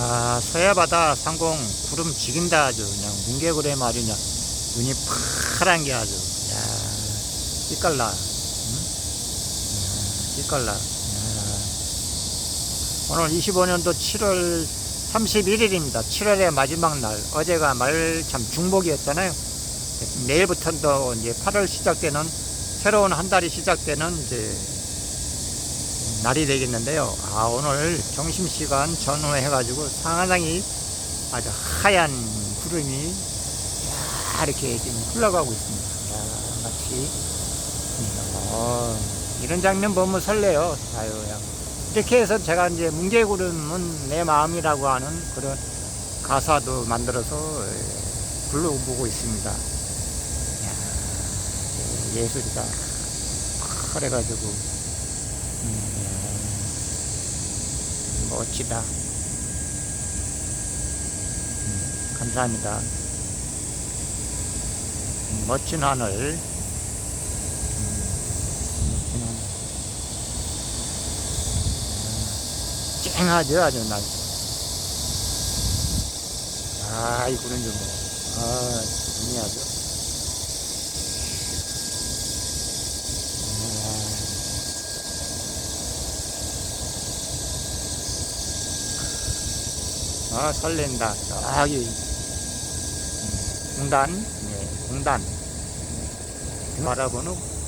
야, 서해바다 상공 구름 지긴다 아주. 그냥 뭉게구레 말이냐 눈이 파란 게 아주. 야 빛깔나. 응? 야. 오늘 25년도 7월 31일입니다. 7월의 마지막 날. 어제가 말 참 중복이었잖아요. 내일부터는 또 이제 8월 시작되는 새로운 한 달이 시작되는 이제 날이 되겠는데요. 아, 오늘 점심시간 전후해가지고 상하당이 아주 하얀 구름이 야, 이렇게 지금 흘러가고 있습니다. 야, 마치, 어, 이런 장면 보면 설레요. 아유, 야. 이렇게 해서 제가 이제 뭉게구름은 내 마음이라고 하는 그런 가사도 만들어서 예, 불러보고 있습니다. 야, 예술이다. 그래가지고. 음, 멋지다. 음, 감사합니다. 음, 멋진 하늘. 음, 멋진 하늘. 아, 쨍하죠, 아주 날. 아, 이 구름 좀 뭐. 아, 아주. 아, 설렌다. 저기, 음, 공단, 네, 공단. 바라보는